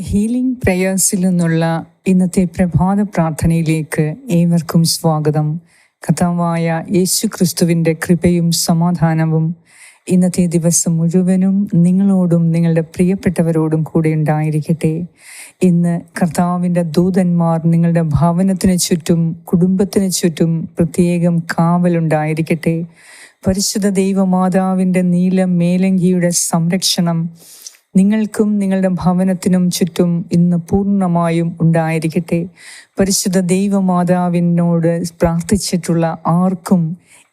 Healing പ്രയേഴ്സിൽ നിന്നുള്ള ഇന്നത്തെ പ്രഭാത പ്രാർത്ഥനയിലേക്ക് ഏവർക്കും സ്വാഗതം. കഥാവായ യേശു ക്രിസ്തുവിന്റെ കൃപയും സമാധാനവും ഇന്നത്തെ ദിവസം മുഴുവനും നിങ്ങളോടും നിങ്ങളുടെ പ്രിയപ്പെട്ടവരോടും കൂടെ ഉണ്ടായിരിക്കട്ടെ. ഇന്ന് കർത്താവിന്റെ ദൂതന്മാർ നിങ്ങളുടെ ഭവനത്തിന് ചുറ്റും കുടുംബത്തിന് ചുറ്റും പ്രത്യേകം കാവലുണ്ടായിരിക്കട്ടെ പരിശുദ്ധ ദൈവമാതാവിന്റെ നീല മേലങ്കിയുടെ സംരക്ഷണം നിങ്ങൾക്കും നിങ്ങളുടെ ഭവനത്തിനും ചുറ്റും ഇന്ന് പൂർണമായും ഉണ്ടായിരിക്കട്ടെ. പരിശുദ്ധ ദൈവമാതാവിനോട് പ്രാർത്ഥിച്ചിട്ടുള്ള ആർക്കും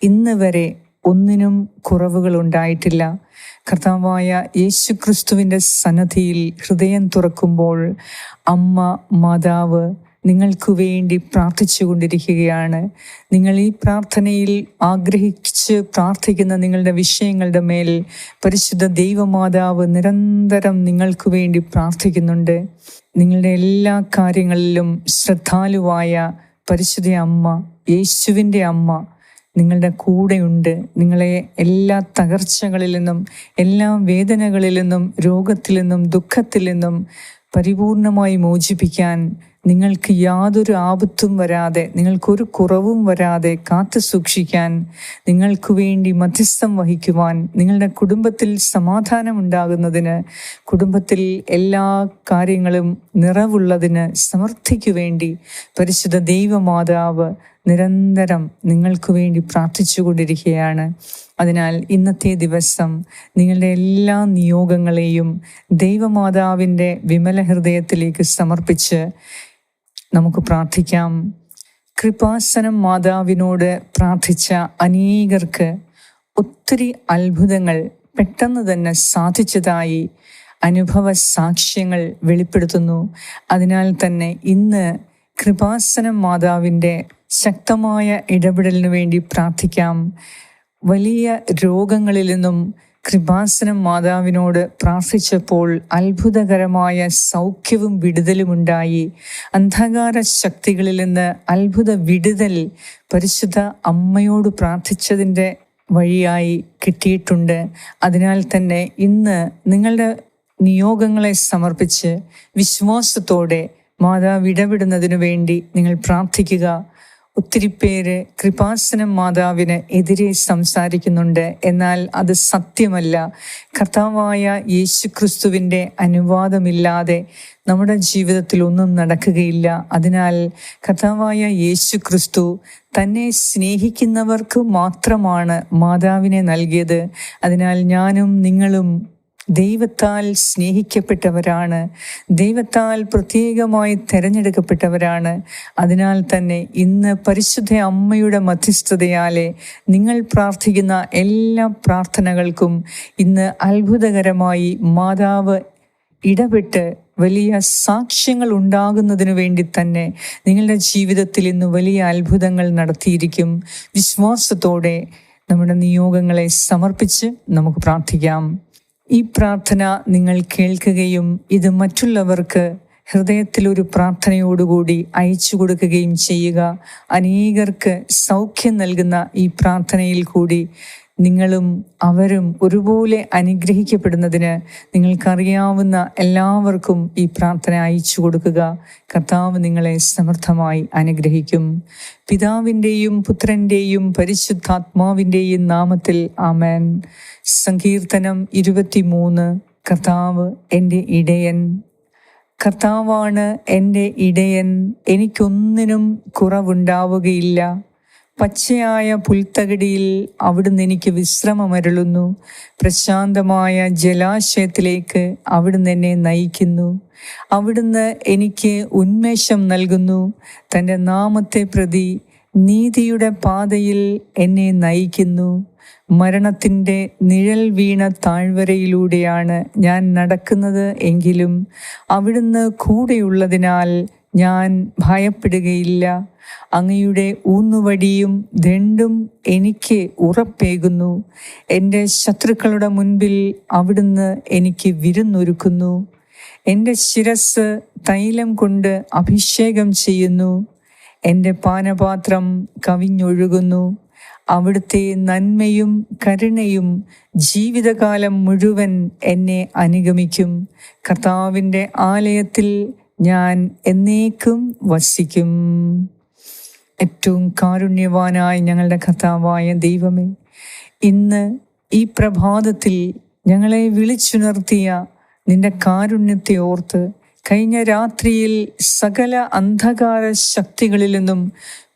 ഇന്ന് വരെ ഒന്നിനും കുറവുകൾ ഉണ്ടായിട്ടില്ല. കർത്താവായ യേശു ക്രിസ്തുവിന്റെ സന്നദ്ധിയിൽ ഹൃദയം തുറക്കുമ്പോൾ അമ്മ മാതാവ് നിങ്ങൾക്ക് വേണ്ടി പ്രാർത്ഥിച്ചു കൊണ്ടിരിക്കുകയാണ്. നിങ്ങൾ ഈ പ്രാർത്ഥനയിൽ ആഗ്രഹിച്ച് പ്രാർത്ഥിക്കുന്ന നിങ്ങളുടെ വിഷയങ്ങളുടെ മേൽ പരിശുദ്ധ ദൈവമാതാവ് നിരന്തരം നിങ്ങൾക്കു വേണ്ടി പ്രാർത്ഥിക്കുന്നുണ്ട്. നിങ്ങളുടെ എല്ലാ കാര്യങ്ങളിലും ശ്രദ്ധാലുവായ പരിശുദ്ധ അമ്മ യേശുവിന്റെ അമ്മ നിങ്ങളുടെ കൂടെയുണ്ട് നിങ്ങളെ എല്ലാ തകർച്ചകളിൽ നിന്നും എല്ലാ വേദനകളിൽ നിന്നും രോഗത്തിൽ നിന്നും ദുഃഖത്തിൽ നിന്നും പരിപൂർണമായി മോചിപ്പിക്കാൻ നിങ്ങൾക്ക് യാതൊരു ആപത്തും വരാതെ നിങ്ങൾക്കൊരു കുറവും വരാതെ കാത്തു സൂക്ഷിക്കാൻ നിങ്ങൾക്ക് വേണ്ടി മധ്യസ്ഥം വഹിക്കുവാൻ നിങ്ങളുടെ കുടുംബത്തിൽ സമാധാനം ഉണ്ടാകുന്നതിന് കുടുംബത്തിൽ എല്ലാ കാര്യങ്ങളും നിറവുള്ളതിന് സമൃദ്ധിക്കു വേണ്ടി പരിശുദ്ധ ദൈവമാതാവ് നിരന്തരം നിങ്ങൾക്ക് വേണ്ടി പ്രാർത്ഥിച്ചു കൊണ്ടിരിക്കുകയാണ് അതിനാൽ ഇന്നത്തെ ദിവസം നിങ്ങളുടെ എല്ലാ നിയോഗങ്ങളെയും ദൈവമാതാവിന്റെ വിമല ഹൃദയത്തിലേക്ക് സമർപ്പിച്ച് നമുക്ക് പ്രാർത്ഥിക്കാം. കൃപാസനം മാതാവിനോട് പ്രാർത്ഥിച്ച അനേകർക്ക് ഒത്തിരി അത്ഭുതങ്ങൾ പെട്ടെന്ന് തന്നെ സാധിച്ചതായി അനുഭവ സാക്ഷ്യങ്ങൾ വെളിപ്പെടുത്തുന്നു. അതിനാൽ തന്നെ ഇന്ന് കൃപാസനം മാതാവിന്റെ ശക്തമായ ഇടപെടലിനു വേണ്ടി പ്രാർത്ഥിക്കാം. വലിയ രോഗങ്ങളിൽ നിന്നും കൃപാസനം മാതാവിനോട് പ്രാർത്ഥിച്ചപ്പോൾ അത്ഭുതകരമായ സൗഖ്യവും വിടുതലുമുണ്ടായി അന്ധകാര ശക്തികളിൽ നിന്ന് അത്ഭുത വിടുതൽ പരിശുദ്ധ അമ്മയോട് പ്രാർത്ഥിച്ചതിന്റെ വഴിയായി കിട്ടിയിട്ടുണ്ട്. അതിനാൽ തന്നെ ഇന്ന് നിങ്ങളുടെ നിയോഗങ്ങളെ സമർപ്പിച്ച് വിശ്വാസത്തോടെ മാതാവ് ഇടപെടുന്നതിനു വേണ്ടി നിങ്ങൾ പ്രാർത്ഥിക്കുക. ഒത്തിരി പേര് കൃപാസനം മാതാവിന് എതിരെ സംസാരിക്കുന്നുണ്ട്. എന്നാൽ അത് സത്യമല്ല. കർത്താവായ യേശു ക്രിസ്തുവിന്റെ അനുവാദമില്ലാതെ നമ്മുടെ ജീവിതത്തിൽ ഒന്നും നടക്കുകയില്ല. അതിനാൽ കർത്താവായ യേശു ക്രിസ്തു തന്നെ സ്നേഹിക്കുന്നവർക്ക് മാത്രമാണ് മാതാവിനെ നൽകിയത്. അതിനാൽ ഞാനും നിങ്ങളും ദൈവത്താൽ സ്നേഹിക്കപ്പെട്ടവരാണ് ദൈവത്താൽ പ്രത്യേകമായി തിരഞ്ഞെടുക്കപ്പെട്ടവരാണ്. അതിനാൽ തന്നെ ഇന്ന് പരിശുദ്ധ അമ്മയുടെ മധ്യസ്ഥതയാലെ നിങ്ങൾ പ്രാർത്ഥിക്കുന്ന എല്ലാ പ്രാർത്ഥനകൾക്കും ഇന്ന് അത്ഭുതകരമായി മാതാവ് ഇടപെട്ട് വലിയ സാക്ഷ്യങ്ങൾ ഉണ്ടാകുന്നതിനു വേണ്ടി തന്നെ നിങ്ങളുടെ ജീവിതത്തിൽ ഇന്ന് വലിയ അത്ഭുതങ്ങൾ നടത്തിയിരിക്കും. വിശ്വാസത്തോടെ നമ്മുടെ നിയോഗങ്ങളെ സമർപ്പിച്ച് നമുക്ക് പ്രാർത്ഥിക്കാം. ഈ പ്രാർത്ഥന നിങ്ങൾ കേൾക്കുകയും ഇത് മറ്റുള്ളവർക്ക് ഹൃദയത്തിൽ ഒരു പ്രാർത്ഥനയോടുകൂടി അയച്ചു കൊടുക്കുകയും ചെയ്യുക. അനേകർക്ക് സൗഖ്യം നൽകുന്ന ഈ പ്രാർത്ഥനയിൽ കൂടി നിങ്ങളും അവരും ഒരുപോലെ അനുഗ്രഹിക്കപ്പെടുന്നതിന് നിങ്ങൾക്കറിയാവുന്ന എല്ലാവർക്കും ഈ പ്രാർത്ഥന അയച്ചു കൊടുക്കുക. കർത്താവ് നിങ്ങളെ സമർത്ഥമായി അനുഗ്രഹിക്കും. പിതാവിന്റെയും പുത്രന്റെയും പരിശുദ്ധാത്മാവിന്റെയും നാമത്തിൽ ആമേൻ. സങ്കീർത്തനം ഇരുപത്തിമൂന്ന്. കർത്താവ് എന്റെ ഇടയൻ. കർത്താവാണ് എന്റെ ഇടയൻ. എനിക്കൊന്നിനും കുറവുണ്ടാവുകയില്ല. പച്ചയായ പുൽത്തകടിയിൽ അവിടുന്ന് എനിക്ക് വിശ്രമമരുളുന്നു പ്രശാന്തമായ ജലാശയത്തിലേക്ക് അവിടുന്ന് എന്നെ നയിക്കുന്നു. അവിടുന്ന് എനിക്ക് ഉന്മേഷം നൽകുന്നു. തന്റെ നാമത്തെ പ്രതി നീതിയുടെ പാതയിൽ എന്നെ നയിക്കുന്നു. മരണത്തിന്റെ നിഴൽ വീണ താഴ്വരയിലൂടെയാണ് ഞാൻ നടക്കുന്നത് എങ്കിലും അവിടുന്ന് കൂടെയുള്ളതിനാൽ ഞാൻ ഭയപ്പെടുകയില്ല. അങ്ങയുടെ ഊന്നുവടിയും ദണ്ടും എനിക്ക് ഉറപ്പേകുന്നു. എന്റെ ശത്രുക്കളുടെ മുൻപിൽ അവിടുന്ന് എനിക്ക് വിരുന്നൊരുക്കുന്നു. എന്റെ ശിരസ് തൈലം കൊണ്ട് അഭിഷേകം ചെയ്യുന്നു. എന്റെ പാനപാത്രം കവിഞ്ഞൊഴുകുന്നു. അവിടുത്തെ നന്മയും കരുണയും ജീവിതകാലം മുഴുവൻ എന്നെ അനുഗമിക്കും. കർത്താവിന്റെ ആലയത്തിൽ ഞാൻ എന്നേക്കും വസിക്കും. ഏറ്റവും കാരുണ്യവാനായ ഞങ്ങളുടെ കർത്താവായ ദൈവമേ ഇന്ന് ഈ പ്രഭാതത്തിൽ ഞങ്ങളെ വിളിച്ചുണർത്തിയ നിന്റെ കാരുണ്യത്തെ ഓർത്ത് കഴിഞ്ഞ രാത്രിയിൽ സകല അന്ധകാര ശക്തികളിൽ നിന്നും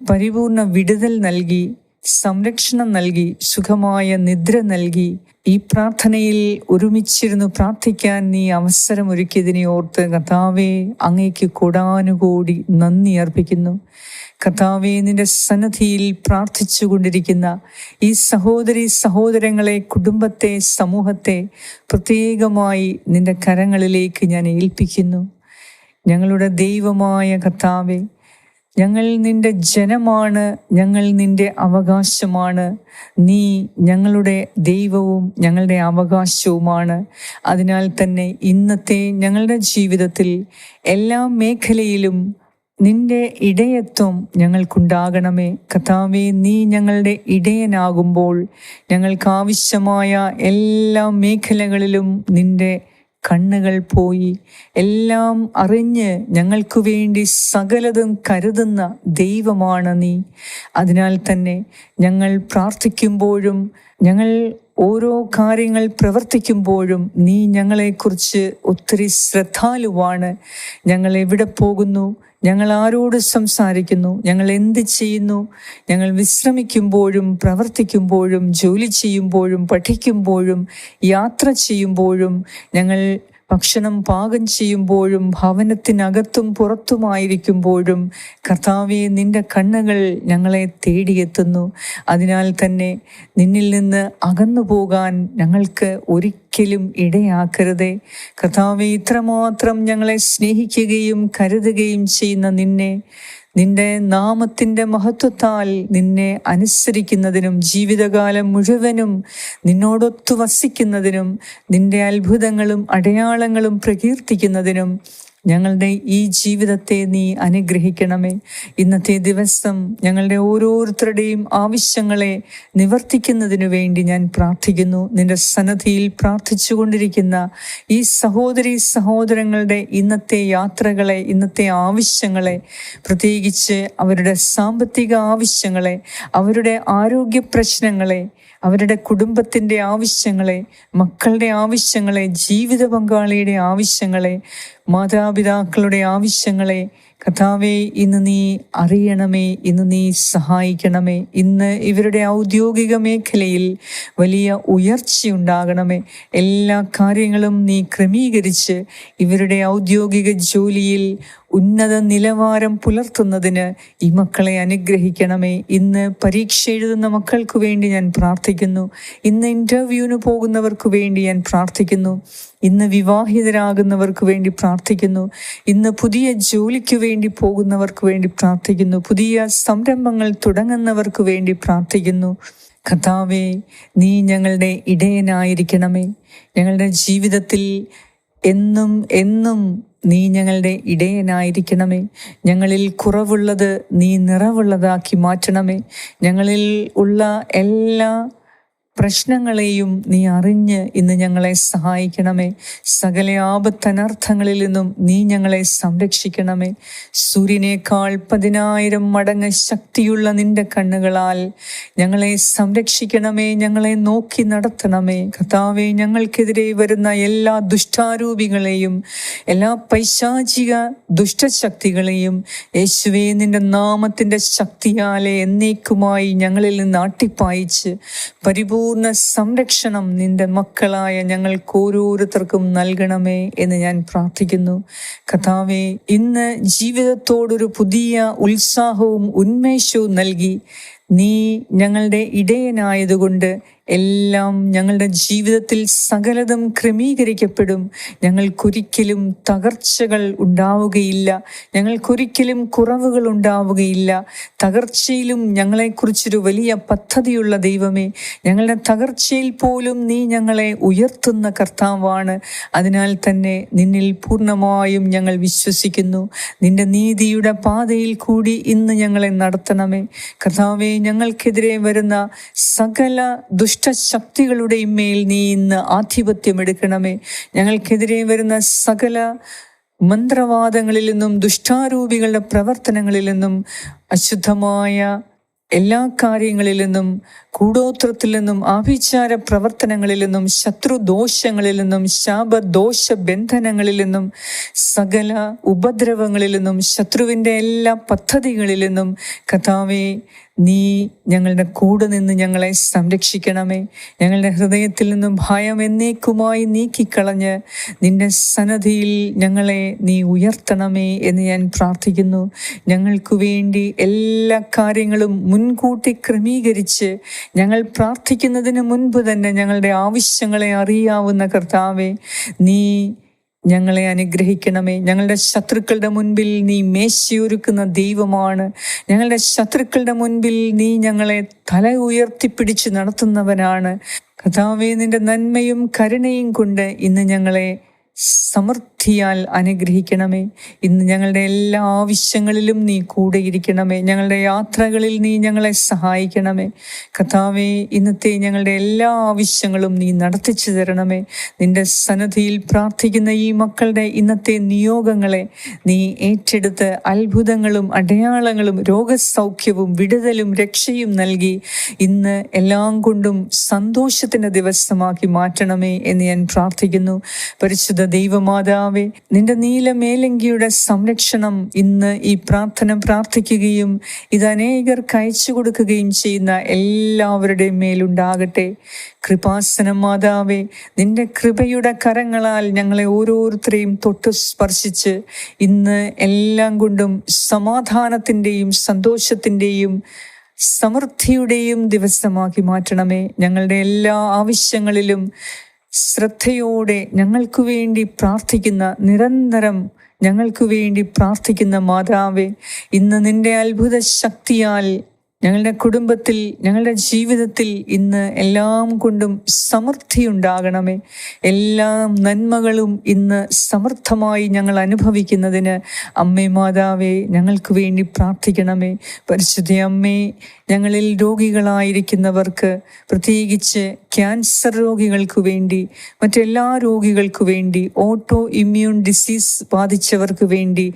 പരിപൂർണ വിടുതൽ നൽകി സംരക്ഷണം നൽകി സുഖമായ നിദ്ര നൽകി ഈ പ്രാർത്ഥനയിൽ ഒരുമിച്ചിരുന്ന് പ്രാർത്ഥിക്കാൻ നീ അവസരമൊരുക്കിയതിനെ ഓർത്ത് കർത്താവെ അങ്ങേക്ക് കൂടാനുകൂടി നന്ദി അർപ്പിക്കുന്നു. കർത്താവെ നിന്റെ സന്നദ്ധിയിൽ പ്രാർത്ഥിച്ചു കൊണ്ടിരിക്കുന്ന ഈ സഹോദരി സഹോദരങ്ങളെ കുടുംബത്തെ സമൂഹത്തെ പ്രത്യേകമായി നിന്റെ കരങ്ങളിലേക്ക് ഞാൻ ഏൽപ്പിക്കുന്നു. ഞങ്ങളുടെ ദൈവമായ കർത്താവെ ഞങ്ങൾ നിന്റെ ജനമാണ് ഞങ്ങൾ നിന്റെ അവകാശമാണ്. നീ ഞങ്ങളുടെ ദൈവവും ഞങ്ങളുടെ അവകാശവുമാണ്. അതിനാൽ തന്നെ ഇന്നത്തെ ഞങ്ങളുടെ ജീവിതത്തിൽ എല്ലാ മേഖലയിലും നിന്റെ ഇടയത്വം ഞങ്ങൾക്കുണ്ടാകണമേ. കഥാവെ നീ ഞങ്ങളുടെ ഇടയനാകുമ്പോൾ ഞങ്ങൾക്കാവശ്യമായ എല്ലാ മേഖലകളിലും നിന്റെ കണ്ണുകൾ പോയി എല്ലാം അറിഞ്ഞ് ഞങ്ങൾക്ക് വേണ്ടി സകലതും കരുതുന്ന ദൈവമാണ് നീ. അതിനാൽ തന്നെ ഞങ്ങൾ പ്രാർത്ഥിക്കുമ്പോഴും ഞങ്ങൾ ഓരോ കാര്യങ്ങൾ പ്രവർത്തിക്കുമ്പോഴും നീ ഞങ്ങളെക്കുറിച്ച് ഒത്തിരി ശ്രദ്ധാലുവാണ്. ഞങ്ങൾ എവിടെ പോകുന്നു? ഞങ്ങൾ ആരോട് സംസാരിക്കുന്നു ഞങ്ങൾ എന്ത് ചെയ്യുന്നു? ഞങ്ങൾ വിശ്രമിക്കുമ്പോഴും പ്രവർത്തിക്കുമ്പോഴും ജോലി ചെയ്യുമ്പോഴും പഠിക്കുമ്പോഴും യാത്ര ചെയ്യുമ്പോഴും ഞങ്ങൾ ഭക്ഷണം പാകം ചെയ്യുമ്പോഴും ഭവനത്തിനകത്തും പുറത്തുമായിരിക്കുമ്പോഴും കർത്താവെ നിന്റെ കണ്ണുകൾ ഞങ്ങളെ തേടിയെത്തുന്നു. അതിനാൽ തന്നെ നിന്നിൽ നിന്ന് അകന്നു പോകാൻ ഞങ്ങൾക്ക് ഒരിക്കലും ഇടയാക്കരുതേ. കഥാവ് ഇത്രമാത്രം ഞങ്ങളെ സ്നേഹിക്കുകയും കരുതുകയും ചെയ്യുന്ന നിന്നെ നിന്റെ നാമത്തിന്റെ മഹത്വത്താൽ നിന്നെ അനുസരിക്കുന്നതിനും ജീവിതകാലം മുഴുവനും നിന്നോടൊത്തു വസിക്കുന്നതിനും നിന്റെ അത്ഭുതങ്ങളും അടയാളങ്ങളും പ്രകീർത്തിക്കുന്നതിനും ഞങ്ങളുടെ ഈ ജീവിതത്തെ നീ അനുഗ്രഹിക്കണമേ. ഇന്നത്തെ ദിവസം ഞങ്ങളുടെ ഓരോരുത്തരുടെയും ആവശ്യങ്ങളെ നിവർത്തിക്കുന്നതിനു വേണ്ടി ഞാൻ പ്രാർത്ഥിക്കുന്നു. നിന്റെ സന്നദ്ധിയിൽ പ്രാർത്ഥിച്ചു കൊണ്ടിരിക്കുന്ന ഈ സഹോദരി സഹോദരങ്ങളുടെ ഇന്നത്തെ യാത്രകളെ ഇന്നത്തെ ആവശ്യങ്ങളെ പ്രത്യേകിച്ച് അവരുടെ സാമ്പത്തിക ആവശ്യങ്ങളെ അവരുടെ ആരോഗ്യ പ്രശ്നങ്ങളെ അവരുടെ കുടുംബത്തിന്റെ ആവശ്യങ്ങളെ മക്കളുടെ ആവശ്യങ്ങളെ ജീവിത പങ്കാളിയുടെ ആവശ്യങ്ങളെ മാതാപിതാക്കളുടെ ആവശ്യങ്ങളെ കഥാവേ ഇന്ന് നീ അറിയണമേ ഇന്ന് നീ സഹായിക്കണമേ ഇന്ന് ഇവരുടെ ഔദ്യോഗിക മേഖലയിൽ വലിയ ഉയർച്ചയുണ്ടാകണമേ എല്ലാ കാര്യങ്ങളും നീ ക്രമീകരിച്ച് ഇവരുടെ ഔദ്യോഗിക ജോലിയിൽ ഉന്നത നിലവാരം പുലർത്തുന്നതിന് ഈ മക്കളെ അനുഗ്രഹിക്കണമേ. ഇന്ന് പരീക്ഷ എഴുതുന്ന മക്കൾക്ക് വേണ്ടി ഞാൻ പ്രാർത്ഥിക്കുന്നു. ഇന്ന് ഇന്റർവ്യൂവിന് പോകുന്നവർക്ക് വേണ്ടി ഞാൻ പ്രാർത്ഥിക്കുന്നു. ഇന്ന് വിവാഹിതരാകുന്നവർക്ക് വേണ്ടി പ്രാർത്ഥിക്കുന്നു. ഇന്ന് പുതിയ ജോലിക്ക് വേണ്ടി പോകുന്നവർക്ക് വേണ്ടി പ്രാർത്ഥിക്കുന്നു. പുതിയ സംരംഭങ്ങൾ തുടങ്ങുന്നവർക്ക് വേണ്ടി പ്രാർത്ഥിക്കുന്നു. കഥാവേ നീ ഞങ്ങളുടെ ഇടയനായിരിക്കണമേ. ഞങ്ങളുടെ ജീവിതത്തിൽ എന്നും എന്നും നീ ഞങ്ങളുടെ ഇടയനായിരിക്കണമേ. ഞങ്ങളിൽ കുറവുള്ളത് നീ നിറവുള്ളതാക്കി മാറ്റണമേ. ഞങ്ങളിൽ ഉള്ള എല്ലാ പ്രശ്നങ്ങളെയും നീ അറിഞ്ഞ് ഇന്ന് ഞങ്ങളെ സഹായിക്കണമേ. സകല ആപത്തനർത്ഥങ്ങളിൽ നിന്നും നീ ഞങ്ങളെ സംരക്ഷിക്കണമേ. സൂര്യനേക്കാൾ പതിനായിരം മടങ്ങ് ശക്തിയുള്ള നിന്റെ കണ്ണുകളാൽ ഞങ്ങളെ സംരക്ഷിക്കണമേ ഞങ്ങളെ നോക്കി നടത്തണമേ. കർത്താവെ ഞങ്ങൾക്കെതിരെ വരുന്ന എല്ലാ ദുഷ്ടാരൂപികളെയും എല്ലാ പൈശാചിക ദുഷ്ടശക്തികളെയും യേശുവെ നിന്റെ നാമത്തിന്റെ ശക്തിയാലെ എന്നേക്കുമായി ഞങ്ങളിൽ നിന്ന് ആട്ടിപ്പായിച്ച് പരിപൂർണ സംരക്ഷണം നിന്റെ മക്കളായ ഞങ്ങൾക്ക് ഓരോരുത്തർക്കും നൽകണമേ എന്ന് ഞാൻ പ്രാർത്ഥിക്കുന്നു. കഥാവെ ഇന്ന് ജീവിതത്തോടൊരു പുതിയ ഉത്സാഹവും ഉന്മേഷവും നൽകി നീ ഞങ്ങളുടെ ഇടയനായതുകൊണ്ട് എല്ലാം ഞങ്ങളുടെ ജീവിതത്തിൽ സകലതും ക്രമീകരിക്കപ്പെടും. ഞങ്ങൾക്കൊരിക്കലും തകർച്ചകൾ ഉണ്ടാവുകയില്ല. ഞങ്ങൾക്കൊരിക്കലും കുറവുകൾ ഉണ്ടാവുകയില്ല. തകർച്ചയിലും ഞങ്ങളെക്കുറിച്ചൊരു വലിയ പദ്ധതിയുള്ള ദൈവമേ ഞങ്ങളുടെ തകർച്ചയിൽ പോലും നീ ഞങ്ങളെ ഉയർത്തുന്ന കർത്താവാണ്. അതിനാൽ തന്നെ നിന്നിൽ പൂർണമായും ഞങ്ങൾ വിശ്വസിക്കുന്നു. നിന്റെ നീതിയുടെ പാതയിൽ കൂടി ഇന്ന് ഞങ്ങളെ നടത്തണമേ. കർത്താവെ ഞങ്ങൾക്കെതിരെ വരുന്ന സകല ദുഷ്ടശക്തികളുടെയും മേൽ നീ ഇന്ന് ആധിപത്യം എടുക്കണമേ. ഞങ്ങൾക്കെതിരെ വരുന്ന സകല മന്ത്രവാദങ്ങളിൽ നിന്നും ദുഷ്ടാരൂപികളുടെ പ്രവർത്തനങ്ങളിൽ നിന്നും അശുദ്ധമായ എല്ലാ കാര്യങ്ങളിൽ നിന്നും കൂടോത്രത്തിൽ നിന്നും ആഭിചാര പ്രവർത്തനങ്ങളിൽ നിന്നും ശത്രുദോഷങ്ങളിൽ നിന്നും ശാപദോഷ ബന്ധനങ്ങളിൽ നിന്നും സകല ഉപദ്രവങ്ങളിൽ നിന്നും ശത്രുവിന്റെ എല്ലാ പദ്ധതികളിൽ നിന്നും കഥാവേ നീ ഞങ്ങളുടെ കൂടെ നിന്ന് ഞങ്ങളെ സംരക്ഷിക്കണമേ. ഞങ്ങളുടെ ഹൃദയത്തിൽ നിന്നും ഭയം എന്നേക്കുമായി നീക്കിക്കളഞ്ഞ് നിന്റെ സന്നദ്ധിയിൽ ഞങ്ങളെ നീ ഉയർത്തണമേ എന്ന് ഞാൻ പ്രാർത്ഥിക്കുന്നു. ഞങ്ങൾക്ക് വേണ്ടി എല്ലാ കാര്യങ്ങളും മുൻകൂട്ടി ക്രമീകരിച്ച് ഞങ്ങൾ പ്രാർത്ഥിക്കുന്നതിന് മുൻപ് തന്നെ ഞങ്ങളുടെ ആവശ്യങ്ങളെ അറിയാവുന്ന കർത്താവെ നീ ഞങ്ങളെ അനുഗ്രഹിക്കണമേ. ഞങ്ങളുടെ ശത്രുക്കളുടെ മുൻപിൽ നീ മേശയൊരുക്കുന്ന ദൈവമാണ്. ഞങ്ങളുടെ ശത്രുക്കളുടെ മുൻപിൽ നീ ഞങ്ങളെ തല ഉയർത്തിപ്പിടിച്ച് നടത്തുന്നവനാണ്. കഥാവേ നിന്റെ നന്മയും കരുണയും കൊണ്ട് ഇന്ന് ഞങ്ങളെ സമൃദ്ധിയാൽ അനുഗ്രഹിക്കണമേ. ഇന്ന് ഞങ്ങളുടെ എല്ലാ ആവശ്യങ്ങളിലും നീ കൂടെയിരിക്കണമേ. ഞങ്ങളുടെ യാത്രകളിൽ നീ ഞങ്ങളെ സഹായിക്കണമേ. കഥാവേ ഇന്നത്തെ ഞങ്ങളുടെ എല്ലാ ആവശ്യങ്ങളും നീ നടത്തിച്ചു തരണമേ. നിന്റെ സന്നദ്ധിയിൽ പ്രാർത്ഥിക്കുന്ന ഈ മക്കളുടെ ഇന്നത്തെ നിയോഗങ്ങളെ നീ ഏറ്റെടുത്ത് അത്ഭുതങ്ങളും അടയാളങ്ങളും രോഗസൗഖ്യവും വിടുതലും രക്ഷയും നൽകി ഇന്ന് എല്ലാം കൊണ്ടും സന്തോഷത്തിന്റെ ദിവസമാക്കി മാറ്റണമേ എന്ന് ഞാൻ പ്രാർത്ഥിക്കുന്നു. പരിശുദ്ധ ദൈവമാതാവേ നിന്റെ നീല മേലങ്കിയുടെ സംരക്ഷണം ഇന്ന് ഈ പ്രാർത്ഥന പ്രാർത്ഥിക്കുകയും ഇത് അനേകർക്ക് അയച്ചു കൊടുക്കുകയും ചെയ്യുന്ന എല്ലാവരുടെയും മേലുണ്ടാകട്ടെ. കൃപാസനം മാതാവെ നിന്റെ കൃപയുടെ കരങ്ങളാൽ ഞങ്ങളെ ഓരോരുത്തരെയും തൊട്ട് സ്പർശിച്ച് ഇന്ന് എല്ലാം കൊണ്ടും സമാധാനത്തിന്റെയും സന്തോഷത്തിന്റെയും സമൃദ്ധിയുടെയും ദിവസമാക്കി മാറ്റണമേ. ഞങ്ങളുടെ എല്ലാ ആവശ്യങ്ങളിലും ശ്രദ്ധയോടെ ഞങ്ങൾക്കു വേണ്ടി പ്രാർത്ഥിക്കുന്ന നിരന്തരം ഞങ്ങൾക്കു വേണ്ടി പ്രാർത്ഥിക്കുന്ന മാതാവേ ഇന്ന് നിന്റെ അത്ഭുത ശക്തിയാൽ ഞങ്ങളുടെ കുടുംബത്തിൽ ഞങ്ങളുടെ ജീവിതത്തിൽ ഇന്ന് എല്ലാം കൊണ്ടും സമൃദ്ധി ഉണ്ടാകണമേ. എല്ലാ നന്മകളും ഇന്ന് സമർത്ഥമായി ഞങ്ങൾ അനുഭവിക്കുന്നതിന് അമ്മേ മാതാവേ ഞങ്ങൾക്ക് വേണ്ടി പ്രാർത്ഥിക്കണമേ. പരിശുദ്ധ അമ്മേ ഞങ്ങളിൽ രോഗികളായിരിക്കുന്നവർക്ക് പ്രത്യേകിച്ച് ക്യാൻസർ രോഗികൾക്ക് വേണ്ടി മറ്റെല്ലാ രോഗികൾക്ക് വേണ്ടി ഓട്ടോ ഇമ്മ്യൂൺ ഡിസീസ് ബാധിച്ചവർക്ക് വേണ്ടി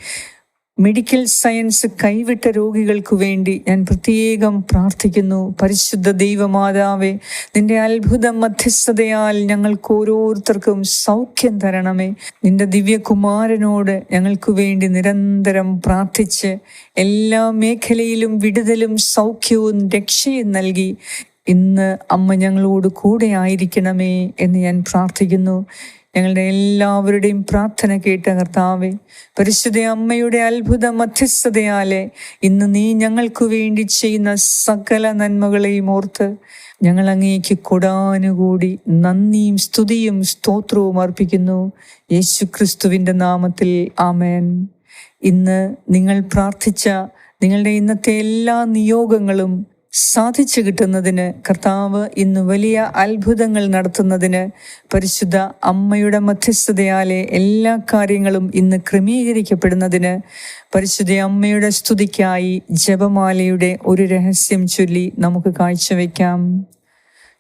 മെഡിക്കൽ സയൻസ് കൈവിട്ട രോഗികൾക്കു വേണ്ടി ഞാൻ പ്രത്യേകം പ്രാർത്ഥിക്കുന്നു. പരിശുദ്ധ ദൈവമാതാവേ നിന്റെ അത്ഭുത മധ്യസ്ഥതയാൽ ഞങ്ങൾക്ക് ഓരോരുത്തർക്കും സൗഖ്യം തരണമേ. നിന്റെ ദിവ്യകുമാരനോട് ഞങ്ങൾക്ക് വേണ്ടി നിരന്തരം പ്രാർത്ഥിച്ച് എല്ലാ മേഖലയിലും വിടുതലും സൗഖ്യവും രക്ഷയും നൽകി ഇന്ന് അമ്മ ഞങ്ങളോട് കൂടെ ആയിരിക്കണമേ എന്ന് ഞാൻ പ്രാർത്ഥിക്കുന്നു. ഞങ്ങളുടെ എല്ലാവരുടെയും പ്രാർത്ഥന കേട്ട കർത്താവെ പരിശുദ്ധ അമ്മയുടെ അത്ഭുത മധ്യസ്ഥതയാലെ ഇന്ന് നീ ഞങ്ങൾക്ക് വേണ്ടി ചെയ്യുന്ന സകല നന്മകളെയും ഓർത്ത് ഞങ്ങൾ അങ്ങേക്ക് കൊടാനുകൂടി നന്ദിയും സ്തുതിയും സ്തോത്രവും അർപ്പിക്കുന്നു. യേശു ക്രിസ്തുവിന്റെ നാമത്തിൽ ആമേൻ. ഇന്ന് നിങ്ങൾ പ്രാർത്ഥിച്ച നിങ്ങളുടെ ഇന്നത്തെ എല്ലാ നിയോഗങ്ങളും സാധിച്ചു കിട്ടുന്നതിന് കർത്താവ് ഇന്ന് വലിയ അത്ഭുതങ്ങൾ നടത്തുന്നതിന് പരിശുദ്ധ അമ്മയുടെ മധ്യസ്ഥതയാലെ എല്ലാ കാര്യങ്ങളും ഇന്ന് ക്രമീകരിക്കപ്പെടുന്നതിന് പരിശുദ്ധ അമ്മയുടെ സ്തുതിക്കായി ജപമാലയുടെ ഒരു രഹസ്യം ചൊല്ലി നമുക്ക് കാഴ്ചവെക്കാം.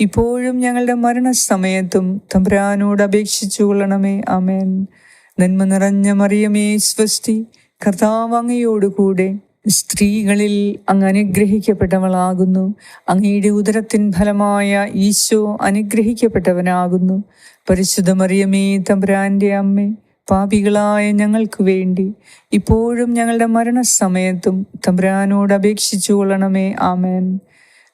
ഇപ്പോഴും ഞങ്ങളുടെ മരണസമയത്തും തമ്പുരാനോട് അപേക്ഷിച്ചു കൊള്ളണമേ. അമേൻ നന്മ നിറഞ്ഞ മറിയമേ സ്വസ്തി. കർത്താവ് അങ്ങയോടുകൂടെ സ്ത്രീകളിൽ അങ്ങ് അനുഗ്രഹിക്കപ്പെട്ടവളാകുന്നു. അങ്ങയുടെ ഉദരത്തിൻ ഫലമായ ഈശോ അനുഗ്രഹിക്കപ്പെട്ടവനാകുന്നു. പരിശുദ്ധ മറിയമേ തമ്പുരാന്റെ അമ്മേ പാപികളായ ഞങ്ങൾക്ക് വേണ്ടി ഇപ്പോഴും ഞങ്ങളുടെ മരണസമയത്തും തമ്പുരാനോട് അപേക്ഷിച്ചു കൊള്ളണമേ. ആമേൻ.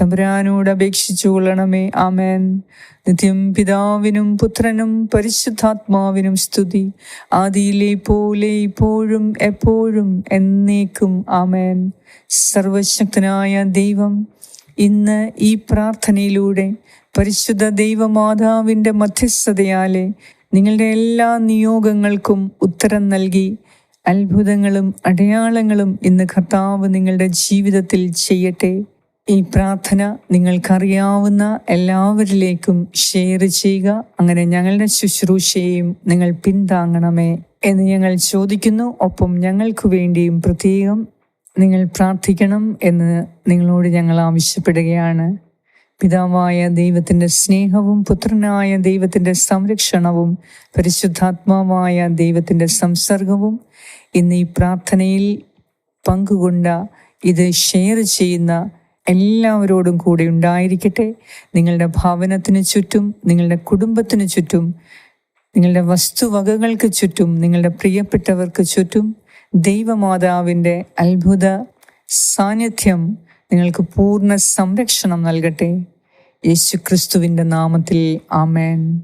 തമ്പുരാനോട് അപേക്ഷിച്ചു കൊള്ളണമേ ആമേൻ. നിത്യം പിതാവിനും പുത്രനും പരിശുദ്ധാത്മാവിനും സ്തുതി. ആദിയിലെ പോലെ ഇപ്പോഴും എപ്പോഴും എന്നേക്കും ആമേൻ. സർവശക്തനായ ദൈവം ഇന്ന് ഈ പ്രാർത്ഥനയിലൂടെ പരിശുദ്ധ ദൈവമാതാവിന്റെ മധ്യസ്ഥതയാലെ നിങ്ങളുടെ എല്ലാ നിയോഗങ്ങൾക്കും ഉത്തരം നൽകി അത്ഭുതങ്ങളും അടയാളങ്ങളും ഇന്ന് കർത്താവ് നിങ്ങളുടെ ജീവിതത്തിൽ ചെയ്യട്ടെ. ഈ പ്രാർത്ഥന നിങ്ങൾക്കറിയാവുന്ന എല്ലാവരിലേക്കും ഷെയർ ചെയ്യുക. അങ്ങനെ ഞങ്ങളുടെ ശുശ്രൂഷയെയും നിങ്ങൾ പിന്താങ്ങണമേ എന്ന് ഞങ്ങൾ ചോദിക്കുന്നു. ഒപ്പം ഞങ്ങൾക്ക് വേണ്ടിയും പ്രത്യേകം നിങ്ങൾ പ്രാർത്ഥിക്കണം എന്ന് നിങ്ങളോട് ഞങ്ങൾ ആവശ്യപ്പെടുകയാണ്. പിതാവായ ദൈവത്തിന്റെ സ്നേഹവും പുത്രനായ ദൈവത്തിന്റെ സംരക്ഷണവും പരിശുദ്ധാത്മാവായ ദൈവത്തിന്റെ സംസർഗവും ഇന്ന് ഈ പ്രാർത്ഥനയിൽ പങ്കുകൊണ്ട ഇത് ഷെയർ ചെയ്യുന്ന എല്ലാവരോടും കൂടെ ഉണ്ടായിരിക്കട്ടെ. നിങ്ങളുടെ ഭവനത്തിന് ചുറ്റും നിങ്ങളുടെ കുടുംബത്തിന് ചുറ്റും നിങ്ങളുടെ വസ്തുവകകൾക്ക് ചുറ്റും നിങ്ങളുടെ പ്രിയപ്പെട്ടവർക്ക് ചുറ്റും ദൈവമാതാവിന്റെ അത്ഭുത സാന്നിധ്യം നിങ്ങൾക്ക് പൂർണ സംരക്ഷണം നൽകട്ടെ. യേശു ക്രിസ്തുവിന്റെ നാമത്തിൽ ആമേൻ.